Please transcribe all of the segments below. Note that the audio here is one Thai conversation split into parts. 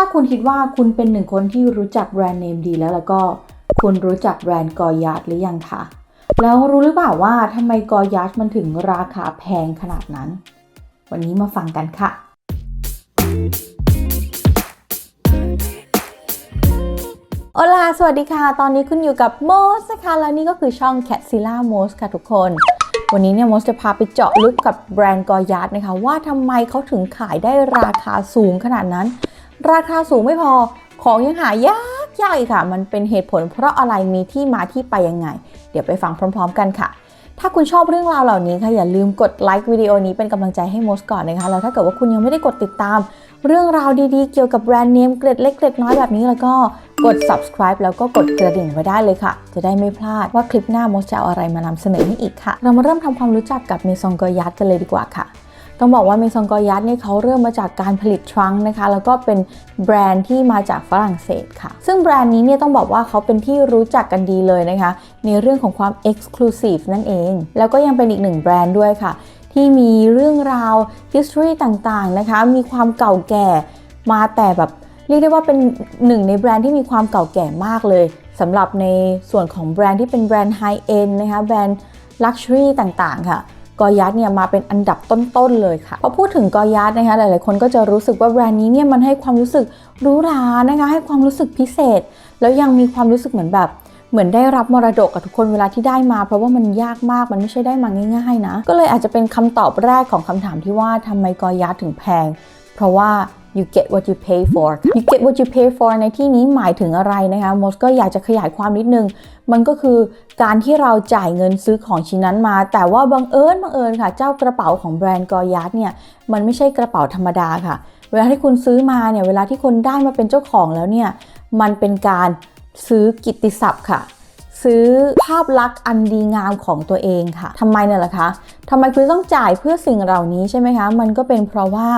ถ้าคุณคิดว่าคุณเป็นหนึ่งคนที่รู้จักแบรนด์เนมดีแล้วแล้วก็ คุณรู้จักแบรนด์กอยาร์ดหรือยังคะ แล้วรู้หรือเปล่าว่าทำไมกอยาร์ดมันถึงราคาแพงขนาดนั้น วันนี้มาฟังกันค่ะโอลาสวัสดีค่ะ ตอนนี้คุณอยู่กับโมสนะคะแล้วนี่ก็คือช่อง c a t z i l l a m o s ค่ะทุกคน วันนี้เนี่ยโมสจะพาไปเจาะลึกกับแบรนด์กอยาร์ดนะคะ ว่าทำไมเขาถึงขายได้ราคาสูงขนาดนั้น ราคาสูงไม่พอของยังหายากยากอีกค่ะ มันเป็นเหตุผลเพราะอะไรมีที่มาที่ไปยังไง เดี๋ยวไปฟังพร้อม ๆ กันค่ะถ้าคุณชอบเรื่องราวเหล่านี้ค่ะอย่าลืมกดไลค์วิดีโอนี้เป็นกำลังใจให้โมสก่อนนะคะ แล้วถ้าเกิดว่าคุณยังไม่ได้กดติดตาม เรื่องราวดีๆ เกี่ยวกับแบรนด์เนมเกร็ดเล็กเกร็ดน้อยแบบนี้แล้วก็กด subscribe แล้วก็กดกระดิ่งไว้ได้เลยค่ะ จะได้ไม่พลาดว่าคลิปหน้าโมสจะเอาอะไรมานำเสนอให้อีกค่ะ เรามาเริ่มทำความรู้จักกับเมซองเกอยัดกันเลยดีกว่าค่ะ ต้องบอกว่าเมซองกอยัดเนี่ยเขาเริ่มมาจากการผลิตทรังนะคะ แล้วก็เป็นแบรนด์ที่มาจากฝรั่งเศสค่ะ ซึ่งแบรนด์นี้เนี่ยต้องบอกว่าเขาเป็นที่รู้จักกันดีเลยนะคะ ในเรื่องของความ Exclusive นั่นเอง แล้วก็ยังเป็นอีกหนึ่งแบรนด์ด้วยค่ะ ที่มีเรื่องราว history ต่างๆนะคะ มีความเก่าแก่มาแต่แบบเรียกได้ว่าเป็นหนึ่งในแบรนด์ที่มีความเก่าแก่มากเลยสำหรับในส่วนของแบรนด์ที่เป็นแบรนด์ไฮเอ็นนะคะแบรนด์ลักชัวรี่ต่างๆ ค่ะ กอยัดเนี่ยมาเป็นอันดับต้นๆเลยค่ะพอพูดถึงกอยัดนะคะหลายๆคนก็จะรู้สึกว่าแบรนด์นี้เนี่ยมันให้ความรู้สึกหรูหรานะคะให้ความรู้สึกพิเศษ แล้วยังมีความรู้สึกเหมือนแบบเหมือนได้รับมรดกกับทุกคนเวลาที่ได้มา เพราะว่ามันยากมากมันไม่ใช่ได้มาง่าย ๆ นะ ก็เลยอาจจะเป็นคำตอบแรกของคำถามที่ว่าทำไมกอยัดถึงแพง เพราะว่า you get what you pay for ค่ะ you get what you pay for ในที่นี้หมายถึงอะไรนะคะมดก็อยากจะขยายความนิดนึง มันก็คือการที่เราจ่ายเงินซื้อของชิ้นนั้นมา แต่ว่าบังเอิญบังเอิญค่ะ เจ้ากระเป๋าของแบรนด์กอยัดเนี่ย มันไม่ใช่กระเป๋าธรรมดาค่ะ เวลาที่คุณซื้อมาเนี่ย เวลาที่คนได้มาเป็นเจ้าของแล้วเนี่ย มันเป็นการซื้อกิตติศัพท์ค่ะซื้อภาพลักษณ์อันดีงามของตัวเองค่ะทำไมเนี่ยล่ะคะทำไมคุณต้องจ่ายเพื่อสิ่งเหล่านี้ใช่ไหมคะ มันก็เป็นเพราะว่า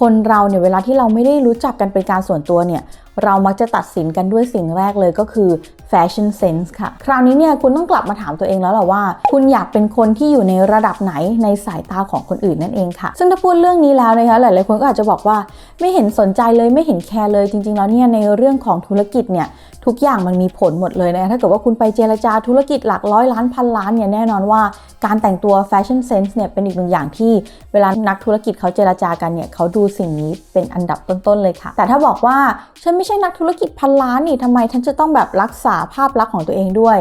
คนเราเนี่ยเวลาที่เราไม่ได้รู้จักกันเป็นการส่วนตัวเนี่ยเรามักจะตัดสินกันด้วยสิ่งแรกเลยก็คือ แฟชั่นเซนส์ค่ะ คราวนี้เนี่ยคุณต้องกลับมาถามตัวเองแล้วแหละว่า คุณอยากเป็นคนที่อยู่ในระดับไหนในสายตาของคนอื่นนั่นเองค่ะ ซึ่งถ้าพูดเรื่องนี้แล้วนะคะหลายๆคนก็อาจจะบอกว่าไม่เห็นสนใจเลยไม่เห็นแคร์เลยจริง ๆ แล้วเนี่ยในเรื่องของธุรกิจเนี่ยทุกอย่างมันมีผลหมดเลยนะคะถ้าเกิดว่าคุณไปเจรจาธุรกิจหลักร้อยล้านพันล้านเนี่ยแน่นอนว่าการแต่งตัวแฟชั่นเซนส์เนี่ยเป็นอีกหนึ่งอย่างที่เวลานักธุรกิจเขาเจรจากันเนี่ยเขาดูสิ่งนี้เป็นอันดับต้นๆเลยค่ะ แต่ถ้าบอกว่าฉันไม่ใช่นักธุรกิจพันล้านนี่ทำไมฉันจะต้องแบบรักษาภาพลักษณ์ของตัวเองด้วย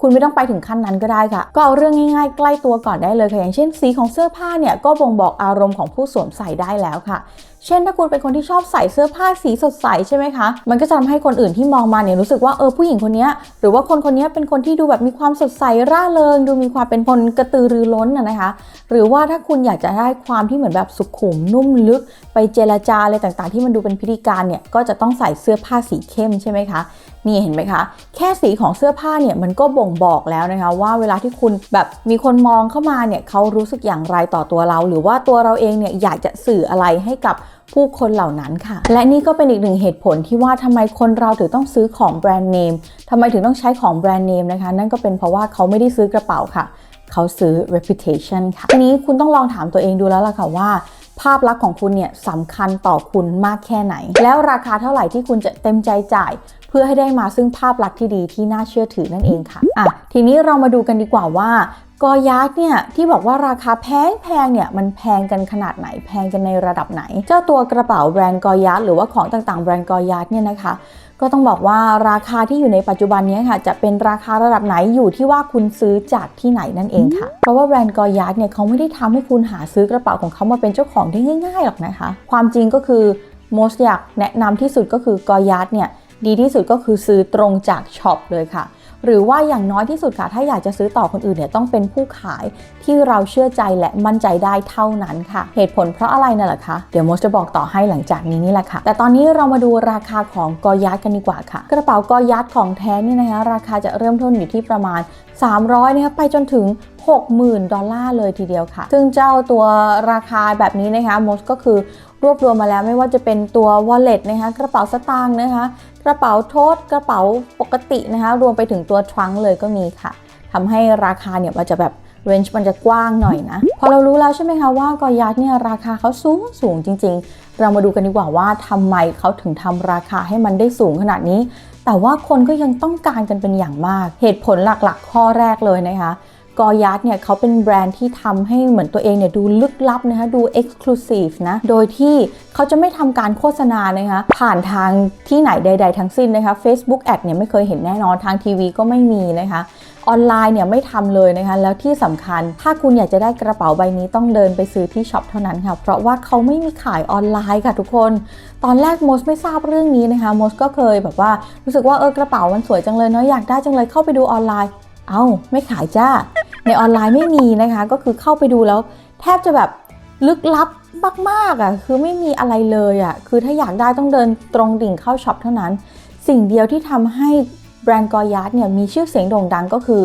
คุณไม่ต้องไปถึงขั้นนั้นก็ได้ค่ะ ก็เอาเรื่องง่ายๆ ใกล้ตัวก่อนได้เลยค่ะ อย่างเช่นสีของเสื้อผ้าเนี่ยก็บ่งบอกอารมณ์ของผู้สวมใส่ได้แล้วค่ะ เช่นถ้าคุณเป็นคนที่ชอบใส่เสื้อผ้าสีสดใสใช่ไหมคะ มันก็จะทำให้คนอื่นที่มองมาเนี่ยรู้สึกว่าเออผู้หญิงคนนี้หรือว่าคนคนนี้เป็นคนที่ดูแบบมีความสดใสร่าเริง ดูมีความเป็นคนกระตือรือร้นนะคะ หรือว่าถ้าคุณอยากจะได้ความที่เหมือนแบบสุขุมนุ่มลึก ไปเจรจาอะไรต่างๆ ที่มันดูเป็นพิธีการเนี่ยก็จะต้องใส่เสื้อผ้าสีเข้มใช่ไหมคะ นี่เห็นไหมคะ แค่สีของเสื้อผ้าเนี่ยมันก็บ่งบอกแล้วนะคะว่าเวลาที่คุณแบบมีคนมองเข้ามาเนี่ยเขารู้สึกอย่างไรต่อตัวเรา หรือว่าตัวเราเองเนี่ยอยากจะสื่ออะไรให้กับผู้คนเหล่านั้นค่ะ และนี่ก็เป็นอีกหนึ่งเหตุผลที่ว่าทำไมคนเราถึงต้องซื้อของแบรนด์เนมทำไมถึงต้องใช้ของแบรนด์เนมนะคะ นั่นก็เป็นเพราะว่าเขาไม่ได้ซื้อกระเป๋าค่ะเขาซื้อ reputation ค่ะทีนี้คุณต้องลองถามตัวเองดูแล้วล่ะค่ะว่า ภาพลักษณ์ของคุณเนี่ยสำคัญต่อคุณมากแค่ไหน แล้วราคาเท่าไหร่ที่คุณจะเต็มใจจ่าย พื่อให้ได้มาซึ่งภาพลักษณ์ที่ดีที่น่าเชื่อถือนั่นเองค่ะอะทีนี้เรามาดูกันดีกว่าว่ากอยักษ์เนี่ยที่บอกว่าราคาแพงแพงเนี่ยมันแพงกันขนาดไหนแพงกันในระดับไหน เจ้าตัวกระเป๋าแบรนด์กอยักษ์หรือว่าของต่างๆแบรนด์กอยักษ์เนี่ยนะคะ ก็ต้องบอกว่าราคาที่อยู่ในปัจจุบันนี้ค่ะ จะเป็นราคาระดับไหนอยู่ที่ว่าคุณซื้อจากที่ไหนนั่นเองค่ะ เพราะว่าแบรนด์กอยักษ์เนี่ยเขาไม่ได้ทำให้คุณหาซื้อกระเป๋าของเขามาเป็นเจ้าของได้ง่ายๆหรอกนะคะ ความจริงก็คือโมสอยากแนะนำที่สุดก็คือกอยักษ์เนี่ย ดีที่สุดก็คือซื้อตรงจากช็อปเลยค่ะ หรือว่าอย่างน้อยที่สุดค่ะ ถ้าอยากจะซื้อต่อคนอื่นเนี่ยต้องเป็นผู้ขายที่เราเชื่อใจและมั่นใจได้เท่านั้นค่ะ เหตุผลเพราะอะไรน่ะล่ะคะ เดี๋ยวโมจะบอกต่อให้หลังจากนี้นี่แหละค่ะ แต่ตอนนี้เรามาดูราคาของกอยัดกันดีกว่าค่ะ กระเป๋ากอยัดของแท้นี่นะคะราคาจะเริ่มต้นอยู่ที่ประมาณ 300นะคะไปจนถึง 60,000 ดอลลาร์เลยทีเดียวค่ะ ซึ่งเจ้าตัวราคาแบบนี้นะคะโมสก็คือรวบรวมมาแล้วไม่ว่าจะเป็นตัว wallet นะคะกระเป๋าสตางค์นะคะ กระเป๋าโทษกระเป๋าปกตินะคะ รวมไปถึงตัวทรังเลยก็มีค่ะทำให้ราคาเนี่ยมันจะแบบเรนจ์มันจะกว้างหน่อยนะ พอเรารู้แล้วใช่ไหมคะว่ากอยัดเนี่ยราคาเขาสูงสูงจริง ๆ เรามาดูกันดีกว่าว่าทำไมเขาถึงทำราคาให้มันได้สูงขนาดนี้ แต่ว่าคนก็ยังต้องการกันเป็นอย่างมาก เหตุผลหลักๆ ข้อแรกเลยนะคะ กอยัดเนี่ยเขาเป็นแบรนด์ที่ทำให้เหมือนตัวเองเนี่ยดูลึกลับนะคะดู Exclusive นะโดยที่เขาจะไม่ทำการโฆษณานะคะผ่านทางที่ไหนใด ๆ ทั้งสิ้นนะคะ Facebook Ad เนี่ยไม่เคยเห็นแน่นอนทางทีวีก็ไม่มีนะคะออนไลน์เนี่ยไม่ทำเลยนะคะ แล้วที่สำคัญ ถ้าคุณอยากจะได้กระเป๋าใบนี้ต้องเดินไปซื้อที่ช็อปเท่านั้นค่ะ เพราะว่าเขาไม่มีขายออนไลน์ค่ะทุกคน ตอนแรกโมสไม่ทราบเรื่องนี้นะคะโมสก็เคยแบบว่ารู้สึกว่าเออกระเป๋ามันสวยจังเลยเนาะอยากได้จังเลยเข้าไปดูออนไลน์ เอ้าไม่ขายจ้า ในออนไลน์ไม่มีนะคะ ก็คือเข้าไปดูแล้ว แทบจะแบบลึกลับมากๆอะคือไม่มีอะไรเลยอะคือถ้าอยากได้ต้องเดินตรงดิ่งเข้าช็อปเท่านั้น สิ่งเดียวที่ทำให้แบรนด์กอยาร์ดเนี่ยมีชื่อเสียงโด่งดังก็คือ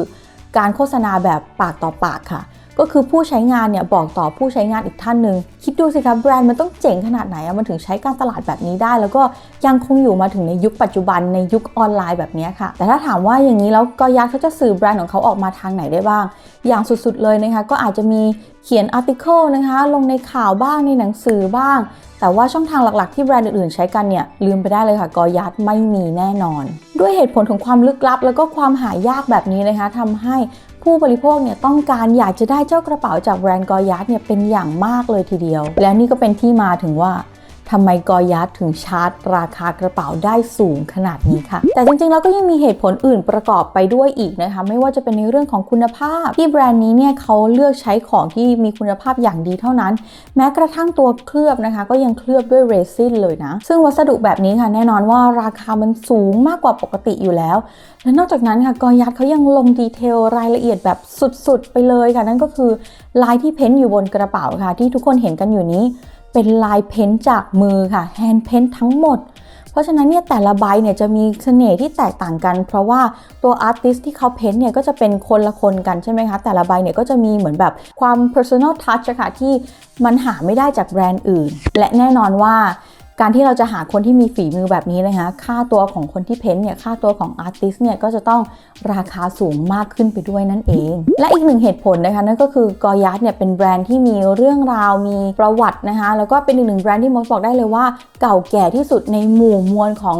การโฆษณาแบบปากต่อปากค่ะ ก็คือผู้ใช้งานเนี่ยบอกต่อผู้ใช้งานอีกท่านหนึ่งคิดดูสิครับแบรนด์มันต้องเจ๋งขนาดไหนอะมันถึงใช้การตลาดแบบนี้ได้ แล้วก็ยังคงอยู่มาถึงในยุคปัจจุบันในยุคออนไลน์แบบนี้ค่ะ แต่ถ้าถามว่าอย่างนี้แล้วกอยัดเขาจะสื่อแบรนด์ของเขาออกมาทางไหนได้บ้าง อย่างสุดๆเลยนะคะก็อาจจะมีเขียนอาร์ติเคิลนะคะลงในข่าวบ้างในหนังสือบ้าง แต่ว่าช่องทางหลักๆ ที่แบรนด์อื่นๆ ใช้กันเนี่ยลืมไปได้เลยค่ะกอยัดไม่มีแน่นอน ด้วยเหตุผลของความลึกลับ แล้วก็ความหายากแบบนี้นะคะทำให้ ผู้บริโภคเนี่ยต้องการอยากจะได้เจ้ากระเป๋าจากแบรนด์กอยัสเนี่ยเป็นอย่างมากเลยทีเดียว และนี่ก็เป็นที่มาถึงว่า ทำไมกอยัดถึงชาร์จ ราคากระเป๋าได้สูงขนาดนี้ค่ะ แต่จริงๆแล้วก็ยังมีเหตุผลอื่นประกอบไปด้วยอีกนะคะ ไม่ว่าจะเป็นในเรื่องของคุณภาพ ที่แบรนด์นี้เนี่ยเขาเลือกใช้ของที่มีคุณภาพอย่างดีเท่านั้น แม้กระทั่งตัวเคลือบนะคะ ก็ยังเคลือบด้วยเรซินเลยนะ ซึ่งวัสดุแบบนี้ค่ะ แน่นอนว่าราคามันสูงมากกว่าปกติอยู่แล้ว และนอกจากนั้นค่ะกอยัดเขายังลงดีเทลรายละเอียดแบบสุดๆ ไปเลยค่ะนั่นก็คือลายที่เพ้นท์อยู่บนกระเป๋าค่ะ ที่ทุกคนเห็นกันอยู่นี้ เป็นลายเพ้นจากมือค่ะแฮนด์เพ้นทั้งหมด เพราะฉะนั้นเนี่ยแต่ละใบเนี่ยจะมีเสน่ห์ที่แตกต่างกัน เพราะว่าตัวอาร์ติสที่เขาเพ้นเนี่ยก็จะเป็นคนละคนกันใช่ไหมคะ แต่ละใบเนี่ยก็จะมีเหมือนแบบความ personal touch อะค่ะที่มันหาไม่ได้จากแบรนด์อื่น และแน่นอนว่า การที่เราจะหาคนที่มีฝีมือแบบนี้นะคะค่าตัวของคนที่เพ้นท์เนี่ยค่าตัวของอาร์ติสเนี่ยก็จะต้องราคาสูงมากขึ้นไปด้วยนั่นเอง และอีกหนึ่งเหตุผลนะคะนั่นก็คือกอยัดเนี่ยเป็นแบรนด์ที่มีเรื่องราวมีประวัตินะคะแล้วก็เป็นอีกหนึ่งแบรนด์ที่มอสบอกได้เลยว่าเก่าแก่ที่สุดในหมู่มวลของ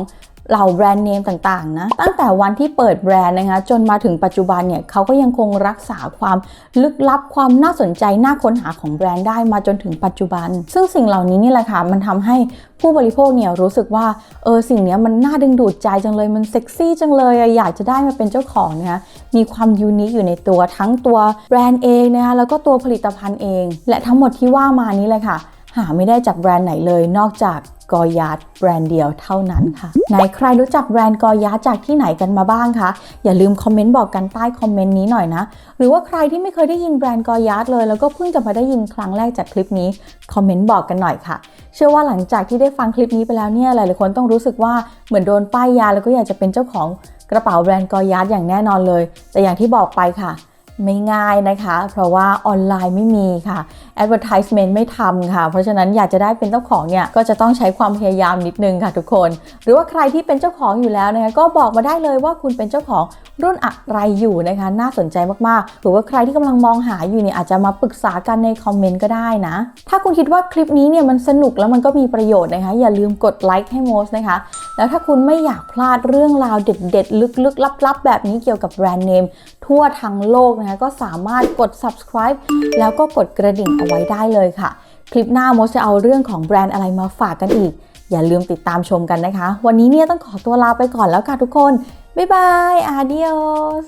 เหล่าแบรนด์เนมต่างๆนะตั้งแต่วันที่เปิดแบรนด์นะคะจนมาถึงปัจจุบันเนี่ยเขาก็ยังคงรักษาความลึกลับความน่าสนใจน่าค้นหาของแบรนด์ได้มาจนถึงปัจจุบัน ซึ่งสิ่งเหล่านี้นี่แหละค่ะมันทำให้ผู้บริโภคเนี่ยรู้สึกว่าเออสิ่งนี้มันน่าดึงดูดใจจังเลยมันเซ็กซี่จังเลยอะอยากจะได้มาเป็นเจ้าของนะคะมีความยูนิคอยู่ในตัวทั้งตัวแบรนด์เองนะคะแล้วก็ตัวผลิตภัณฑ์เอง และทั้งหมดที่ว่ามานี้เลยค่ะ หาไม่ได้จากแบรนด์ไหนเลยนอกจาก กอยัดแบรนด์เดียวเท่านั้นค่ะไหนใครรู้จักแบรนด์กอยัดจากที่ไหนกันมาบ้างคะอย่าลืมคอมเมนต์บอกกันใต้คอมเมนต์นี้หน่อยนะ หรือว่าใครที่ไม่เคยได้ยินแบรนด์กอยัดเลย แล้วก็เพิ่งจะมาได้ยินครั้งแรกจากคลิปนี้คอมเมนต์บอกกันหน่อยค่ะ เชื่อว่าหลังจากที่ได้ฟังคลิปนี้ไปแล้วเนี่ยหลายๆคนต้องรู้สึกว่าเหมือนโดนป้ายยาแล้วก็อยากจะเป็นเจ้าของกระเป๋าแบรนด์กอยัดอย่างแน่นอนเลย แต่อย่างที่บอกไปค่ะ ไม่ง่ายนะคะ เพราะว่าออนไลน์ไม่มีค่ะ advertisement ไม่ทำค่ะ เพราะฉะนั้นอยากจะได้เป็นเจ้าของเนี่ย ก็จะต้องใช้ความพยายามนิดนึงค่ะทุกคน หรือว่าใครที่เป็นเจ้าของอยู่แล้วนะคะก็บอกมาได้เลยว่าคุณเป็นเจ้าของรุ่นอะไรอยู่นะคะ น่าสนใจมากๆ หรือว่าใครที่กำลังมองหาอยู่เนี่ยอาจจะมาปรึกษากันในคอมเมนต์ก็ได้นะ ถ้าคุณคิดว่าคลิปนี้เนี่ยมันสนุกแล้วมันก็มีประโยชน์นะคะ อย่าลืมกดไลค์ให้โมสนะคะ แล้วถ้าคุณไม่อยากพลาดเรื่องราวเด็ดๆ ลึกๆ ลับๆ แบบนี้เกี่ยวกับแบรนด์เนมทั่วทั้งโลกนะคะก็สามารถกด subscribe แล้วก็กดกระดิ่งเอาไว้ได้เลยค่ะ คลิปหน้าโมจะเอาเรื่องของแบรนด์อะไรมาฝากกันอีก อย่าลืมติดตามชมกันนะคะ วันนี้เนี่ยต้องขอตัวลาไปก่อนแล้วค่ะทุกคน บ๊ายบายอาเดียส